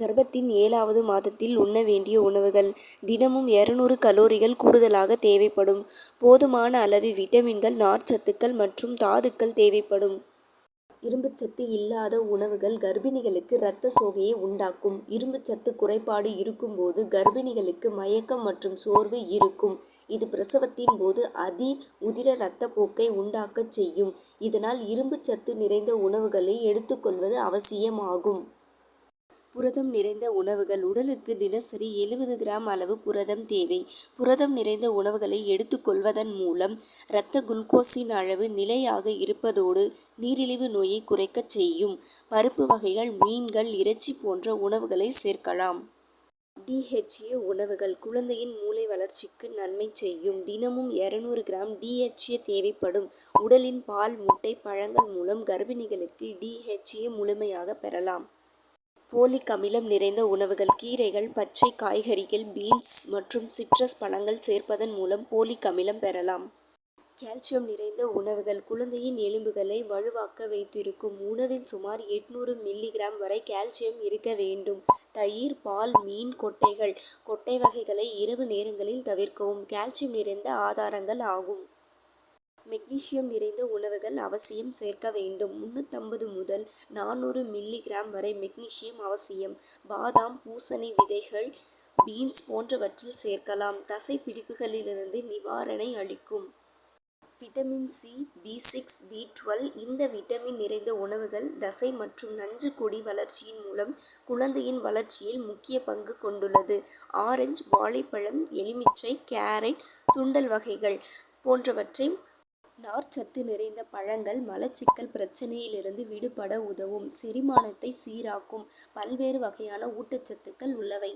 கர்ப்பத்தின் ஏழாவது மாதத்தில் உண்ண வேண்டிய உணவுகள் தினமும் இருநூறு கலோரிகள் கூடுதலாக தேவைப்படும். போதுமான அளவு விட்டமின்கள் நார்ச்சத்துக்கள் மற்றும் தாதுக்கள் தேவைப்படும். இரும்புச்சத்து இல்லாத உணவுகள் கர்ப்பிணிகளுக்கு இரத்த சோகையை உண்டாக்கும். இரும்புச்சத்து குறைபாடு இருக்கும்போது கர்ப்பிணிகளுக்கு மயக்கம் மற்றும் சோர்வு இருக்கும். இது பிரசவத்தின் போது அதிர் உதிர ரத்தப்போக்கை உண்டாக்கச் செய்யும். இதனால் இரும்புச்சத்து நிறைந்த உணவுகளை எடுத்துக்கொள்வது அவசியமாகும். புரதம் நிறைந்த உணவுகள் உடலுக்கு தினசரி எழுபது கிராம் அளவு புரதம் தேவை. புரதம் நிறைந்த உணவுகளை எடுத்துக்கொள்வதன் மூலம் இரத்த குளுக்கோஸின் அளவு நிலையாக இருப்பதோடு நீரிழிவு நோயை குறைக்கச் செய்யும். பருப்பு வகைகள் மீன்கள் இறைச்சி போன்ற உணவுகளை சேர்க்கலாம். டிஹெச்ஏ உணவுகள் குழந்தையின் மூளை வளர்ச்சிக்கு நன்மை செய்யும். தினமும் இருநூறு கிராம் டிஹெச்ஏ தேவைப்படும். உடலின் பால் முட்டை பழங்கள் மூலம் கர்ப்பிணிகளுக்கு டிஹெச்ஏ முழுமையாக பெறலாம். போலிக் அமிலம் நிறைந்த உணவுகள் கீரைகள் பச்சை காய்கறிகள் பீன்ஸ் மற்றும் சிட்ரஸ் பழங்கள் சேர்ப்பதன் மூலம் போலிக் அமிலம் பெறலாம். கால்சியம் நிறைந்த உணவுகள் குழந்தையின் எலும்புகளை வலுவாக்க வைத்திருக்கும். உணவில் சுமார் எட்நூறு மில்லிகிராம் வரை கால்சியம் இருக்க வேண்டும். தயிர் பால் மீன் கொட்டைகள் கொட்டை வகைகளை இரவு நேரங்களில் தவிர்க்கவும் கால்சியம் நிறைந்த ஆதாரங்கள் ஆகும். மெக்னீசியம் நிறைந்த உணவுகள் அவசியம் சேர்க்க வேண்டும். முன்னூத்தைம்பது முதல் நானூறு மில்லிகிராம் வரை மெக்னீசியம் அவசியம். பாதாம் பூசணி விதைகள் பீன்ஸ் போன்றவற்றில் சேர்க்கலாம். தசை பிடிப்புகளிலிருந்து நிவாரணை அளிக்கும். Vitamin C B six B twelve இந்த விட்டமின் நிறைந்த உணவுகள் தசை மற்றும் நஞ்சு கொடி வளர்ச்சியின் மூலம் குழந்தையின் வளர்ச்சியில் முக்கிய பங்கு கொண்டுள்ளது. ஆரஞ்சு வாழைப்பழம் எலுமிச்சை கேரட் சுண்டல் வகைகள் போன்றவற்றை நார்ச்சத்து நிறைந்த பழங்கள் மலச்சிக்கல் பிரச்சனையிலிருந்து விடுபட உதவும். செரிமானத்தை சீராக்கும் பல்வேறு வகையான ஊட்டச்சத்துக்கள் உள்ளவை.